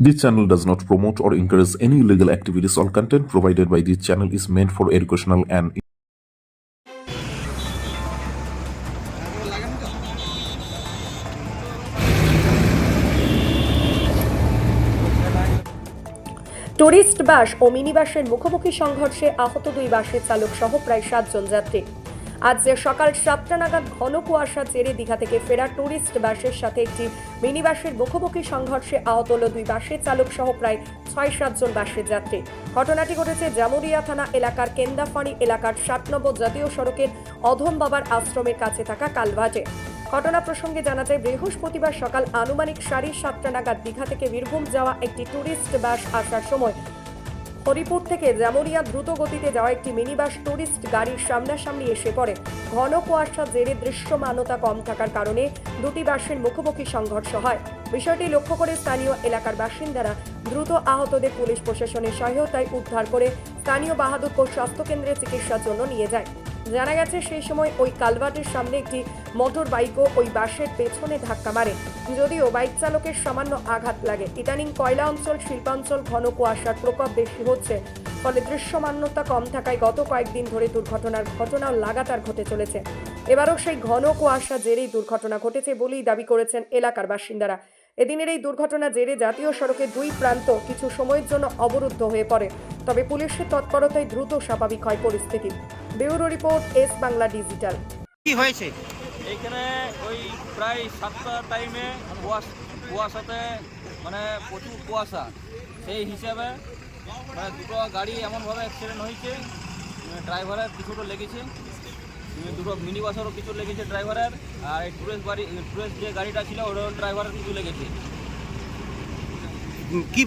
This channel does not promote or encourage any illegal activities. All content provided by this channel is meant for educational and tourist bus O mini বাসের মুখোমুখি সংঘর্ষে আহত দুই বাসের চালক সহ প্রায় সাতজন যাত্রী আজ সকাল সাতটা নাগাদ ঘন কুয়াশা চেরে দীঘা থেকে ফেরা টুরিস্ট বাসের সাথে একটি মিনি বাসের মুখোমুখি সংঘর্ষে আহত হল দুই বাসের চালক সহ প্রায় ছয় সাতজন বাসের যাত্রী। ঘটনাটি ঘটেছে জামুরিয়া থানা এলাকার কেন্দাফাড়ি এলাকার ষাট জাতীয় সড়কের অধম বাবার আশ্রমের কাছে থাকা কালভাটে। ঘটনা প্রসঙ্গে জানা যায়, বৃহস্পতিবার সকাল আনুমানিক সাড়ে সাতটা নাগাদ দীঘা থেকে বীরভূম যাওয়া একটি ট্যুরিস্ট বাস আসার সময় হরিপুর থেকে জামুরিয়া দ্রুত গতিতে যাওয়া একটি মিনিবাস টুরিস্ট গাড়ির সামনাসামনি এসে পড়ে। ঘন কুয়াশা, জেরে দৃশ্যমানতা কম থাকার কারণে দুটি বাসের মুখোমুখি সংঘর্ষ হয়। বিষয়টি লক্ষ্য করে স্থানীয় এলাকার বাসিন্দারা দ্রুত আহতদের পুলিশ প্রশাসনের সহায়তায় উদ্ধার করে স্থানীয় বাহাদুরপুর স্বাস্থ্যকেন্দ্রে চিকিৎসার জন্য নিয়ে যায়। জানা গেছে, সেই সময় ওই কালভার্টের সামনে একটি মোটর বাইকও ওই বাসের পেছনে ধাক্কা মারে। যদিও বাইক চালকের সামান্য আঘাত লাগে। ইদানিং কয়লা অঞ্চল, শিল্পাঞ্চল ঘন কুয়াশার প্রকোপ বেশি হচ্ছে। ফলে দৃশ্যমান্যতা কম থাকায় গত কয়েকদিন ধরে দুর্ঘটনার ঘটনাও লাগাতার ঘটে চলেছে। এবারও সেই ঘন কুয়াশা জেরেই দুর্ঘটনা ঘটেছে বলেই দাবি করেছেন এলাকার বাসিন্দারা। এদিনের এই দুর্ঘটনা জেরে জাতীয় সড়কের দুই প্রান্ত কিছু সময়ের জন্য অবরুদ্ধ হয়ে পড়ে। তবে পুলিশের তৎপরতায় দ্রুত স্বাভাবিক হয় পরিস্থিতি। Bureau report S Bangla digital. কি হয়েছে? এইখানে ওই প্রায় সাতটা টাইমে কুয়াশ কুয়াশাতে মানে প্রচুর কুয়াশা। সেই হিসাবে মানে দুটো গাড়ি এমনভাবে অ্যাক্সিডেন্ট হয়েছে ড্রাইভারের কিছুটা লেগেছে। দুটো মিনি বাসেরও কিছু লেগেছে ড্রাইভারের আর এই টুরিস্ট গাড়ি টুরিস্ট যে গাড়িটা ছিল ওটাও ড্রাইভারের কিছু লেগেছে। উম, কি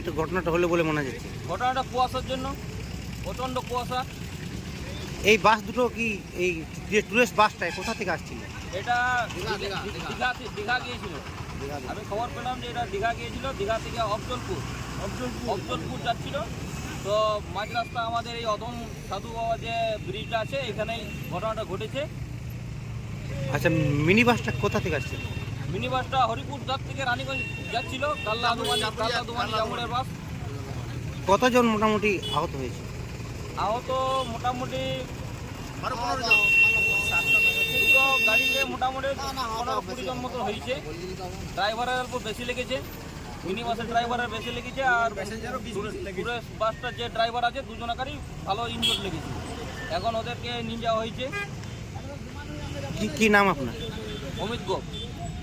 এটা ঘটনাটা হলো বলে মনে যাচ্ছে ঘটনাটা কুয়াশার জন্য প্রচণ্ড কুয়াশা। এই বাস দুটো কি এই যে টুরিস্ট বাসটা কোথা থেকে আসছিল? এটা দীঘা দীঘা দীঘা গিয়েছিল। আমি খবর পেলাম যে এটা দীঘা গিয়েছিল দীঘা থেকে অফজলপুর। অফজলপুর। যাচ্ছিল। তো মাঝ রাস্তা আমাদের এই অদম সাধু বাবা যে ব্রিজটা আছে এখানেই ঘটনাটা ঘটেছে। আচ্ছা মিনি বাসটা কোথা থেকে আসছিল? মিনি বাসটা হরিপুর যার থেকে রানীগঞ্জ যাচ্ছিল কাল্লা আদুমানি কাল্লা আদুমানি বাস। কতজন মোটামুটি আহত হয়েছে? আহত মোটামুটি দুটো গাড়িতে মোটামুটি পনেরো কুড়ি জন মতো হয়েছে। ড্রাইভারের অল্প বেশি লেগেছে। মিনি বাসের ড্রাইভারের বেশি লেগেছে আর টুরিস্ট বাসটার যে ড্রাইভার আছে দুজনাকারই ভালো ইনজোর লেগেছে। এখন ওদেরকে নিয়ে যাওয়া হয়েছে। কি কি নাম আপনার? অমিত গোপ।